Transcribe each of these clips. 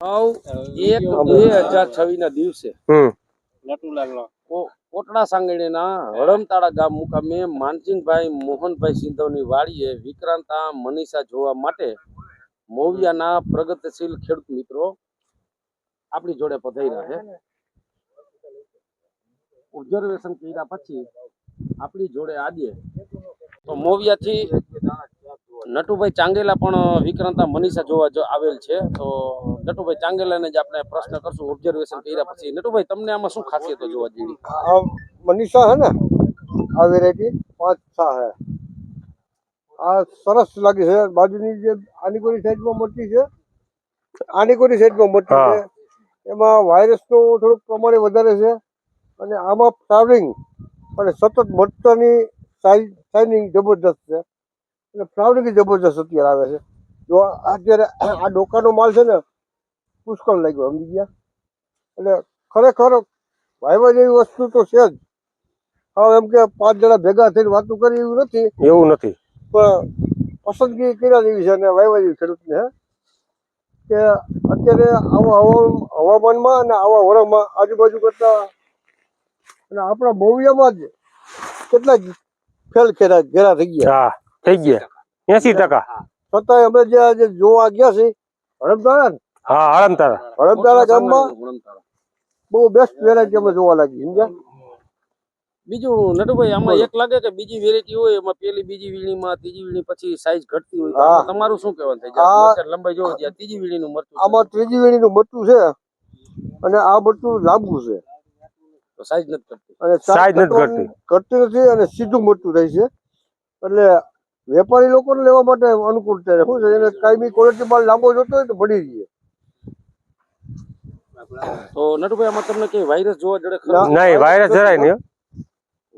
એક બે હજાર છવ્વીસ ના દિવસે. કોટડા સાંગણીના હળમતાળા ગામ મુકામે માનસિંહભાઈ મોહનભાઈ સિંધવની વાડીએ વિક્રાંતા મનીષા જોવા માટે મોવિયાના પ્રગતિશીલ ખેડૂત મિત્રો આપણી જોડે પધાર્યા છે. ઓબ્ઝર્વેશન કર્યા પછી આપણી જોડે આજે તો મોવિયાથી નટુભાઈ ચાંગેલા પણ વિક્રાંતા મનીષા જોવા આવેલ છે. તો નટુભાઈ ચાંગેલાને જ આપણે પ્રશ્ન કરશું ઓબ્ઝર્વેશન કર્યા પછી. નટુભાઈ તમને આમાં શું ખાસિયતો જોવા જેવી? મનીષા હે ને આ વેરાયટી પાંચ છા હે. આ સરસ લાગે છે બાજુની જે આની કોની સાઈડમાં મોટી છે આની કોની સાઈડમાં મોટી છે એમાં વાયરસનું થોડુંક પ્રમાણે વધારે છે અને આમાં ફ્લાવરિંગ અને સતત મોટરની સાઈઝ શાઇનિંગ જબરદસ્ત છે અને ફ્લાવરિંગ જબરદસ્ત અત્યારે આવે છે. જો અત્યારે આ ડોકાનો માલ છે ને પુષ્કળ લાગ્યો સમજી ગયા? એટલે ખરેખર વાયવા જેવી વસ્તુ તો છે જ. હવે એમ કે પાંચ જણા ભેગા થઈને વાતો કરી એવું નથી. એવું નથી. પણ પસંદગી કર્યા જેવી છે અને વાયવા જેવી ખેડૂતને હે? કે અત્યારે આવા હવા- હવામાનમાં અને આવા વરસમાં આજુબાજુ કરતા અને આપણા મોવિયામાં જ કેટલાક ફેલ ખેરા ઘેરા થઈ ગયા. હા થઈ ગયા. એસી ટકા. છતાંય અમે જે જોવા ગયા છે હડપદારા ને હા હળમતારા હડમદાણા ગામમાં? બહુ બેસ્ટ વેરાયટી અમે જોવા લાગી સમજ્યા? બીજું નટુભાઈ આમાં એક લાગે કે બીજી વેરાયટી હોય એમાં પેલી બીજી વીણીમાં ત્રીજી વીણી પછી સાઈઝ ઘટતી હોય. તમારું શું કહેવાનું થાય? જ્યાં લંબાઈ જોવો ત્યાં ત્રીજી વીણીનું મરચું આમાં ત્રીજી વીણીનું મરચું છે અને આ મરચું લાંબુ છે. તો સાઈઝ નથી ઘટતી. અને સાઈઝ નથી ઘટતી. ઘટતી નથી અને સીધું મરચું રહે છે. એટલે વેપારી લોકોને લેવા માટે અનુકૂળ છે. શું છે? એને કાયમી ક્વોલિટી માલ લાંબો જોતો હોય તો મળી રહીએ તો નટુભાઈ આમાં તમને કઈ વાયરસ જોવા જડે ખરો? નહીં વાયરસ જરાય નહીં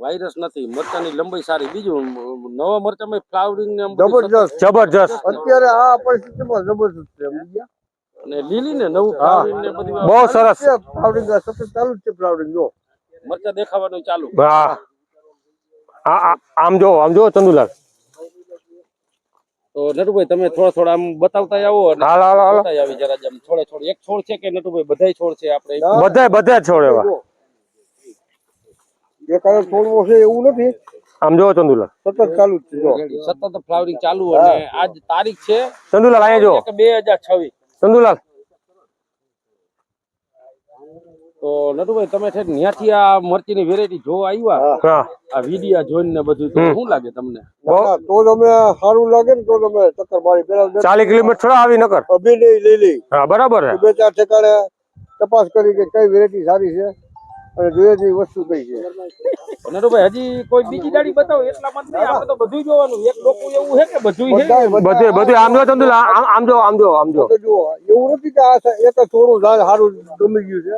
વાયરસ નથી. મરચાની લંબાઈ સારી. બીજું નવા મરચામાં ફ્લાવરિંગ ને જબરજસ્ત. જબરજસ્ત. અત્યારે આ પરિસ્થિતિમાં જબરજસ્ત છે અને લીલી ને નવું ફ્લાવરિંગ ને બધું બહુ સરસ. છે ફ્લાવરિંગ સતત ચાલુ છે ફ્લાવરિંગ જો. મરચા દેખાવાનું ચાલુ. હા આ- આ- આમ જો આમ જો ચંદુલાલ. તો નટુભાઈ તમે થોડા થોડા આમ બતાવતા આવો હાલ હાલ હાલ. આવી જરા જેમ થોડે થોડે. એક છોડ છે કે નટુભાઈ બધાય છોડ છે આપણે. બધાય બધા છોડ એવા. જો. એકાદો છોડવો છે એવું નથી. આમ જો ચંદુલાલ. સતત ચાલુ છે જો. સતત ફ્લાવરિંગ ચાલુ અને આજ તારીખ છે ચંદુલાલ અહીંયા જો. એક બે હજાર છવ્વીસ. ચંદુલાલ. તો નટુભાઈ તમે છે ત્યાંથી આ મરચીની વેરાયટી જોવા આવ્યા? હા. આ વિડિયા જોઈને ને બધું તો હમ. શું લાગે તમને? ના, ના, તો તમે સારું લાગે ને તો તમે ચક્કર મારી પેલા બે- ચાલીસ કિલોમીટર થોડા આવી નકર? અભિનય લઈ લઈ હા બરાબર હે બે ચાર ઠેકાણે તપાસ કરી કે કઈ વેરાયટી સારી છે અને જોઈએ તેવી વસ્તુ કઈ છે. નટુભાઈ હજી કોઈ બીજી ગાડી બતાવો એટલા માટે નહીં આપણે તો બધું જોવાનું. એક લોકો એવું છે કે બધું છે? બધાય- બધાય. બધે બધું આમ જો ચંદુલાલ આમ આમ જો આમ જો આમ જો. તો જુઓ એવું નથી કે આ સ- એક જ થોડું ઝાડ સારું ગમી ગયું છે.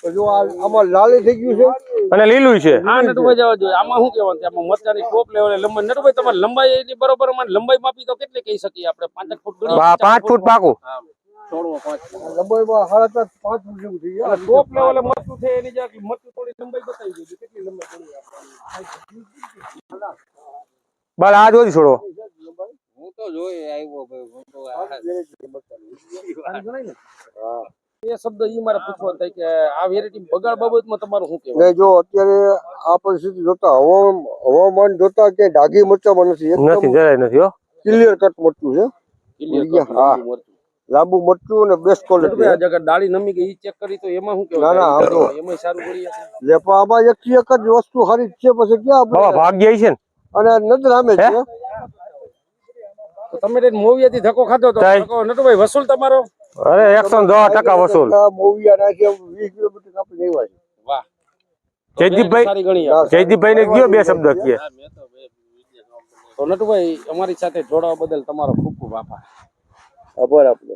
તો જો આ આમાં લાલી થઈ ગયું છે. અને લીલું છે. હા નટુભાઈ જવા જોઈએ. આમાં શું કહેવાનું આમાં મરચાની ટોપ લેવલે લંબાઈ. નટુભાઈ તમારે લંબાઈ એની બરોબરમાં લંબાઈ માપી તો કેટલી કહી શકીએ આપણે? પાંચ ફૂટ પાંચ ફૂટ પાકું. લંબાઈમાં સાડા ચાર પાંચ ફૂટ જેવું થઈ ગયા. ટોપ લેવલે મરચું છે એની જે મરચું થોડી લંબાઈ બતાવી દેજો. કેટલી લંબાઈ પડી બસ આ જોઈ છોડો. હું તો જોઈ આવ્યો ભાઈ હું તો એ શબ્દ ઈ મારે પૂછવા થાય કે આ વેરાયટી બગાડ બાબતમાં તમારું શું કહેવું? જો અત્યારે આ પરિસ્થિતિ જોતા હવામાન જોતા કે ડાઘી મરચામાં નથી નથી જરાય નથી હો. ક્લિયર કટ મરચું છે. Clear ગયા, cut હા. લાંબુ મરચું. અને બેસ્ટ ક્વોલિટી નટુભાઈ આ નમી ગઈ ઈ ચેક કરી તો એમાં શું ના, ના, એમાં સારું. પણ આમાં એક એક જ વસ્તુ સારી છે પછી ક્યાં આપણે ભાગ્ય છે ને. અને નજર આમે છે. તો તમે મોવિયાથી ધક્કો ખાધો તો નટુભાઈ વસૂલ તમારો? અરે એકસો દસ ટકા વસૂલ. મોવિયા વીસ કિલોમીટર કાપી લેવા છે. વાહ. જયદીપભાઈ ગણી આપણે. જયદીપભાઈ ને કયો બે શબ્દ કહે તો નટુભાઈ અમારી સાથે જોડાવા બદલ તમારો ખૂબ ખૂબ આભાર. આભાર આપનો.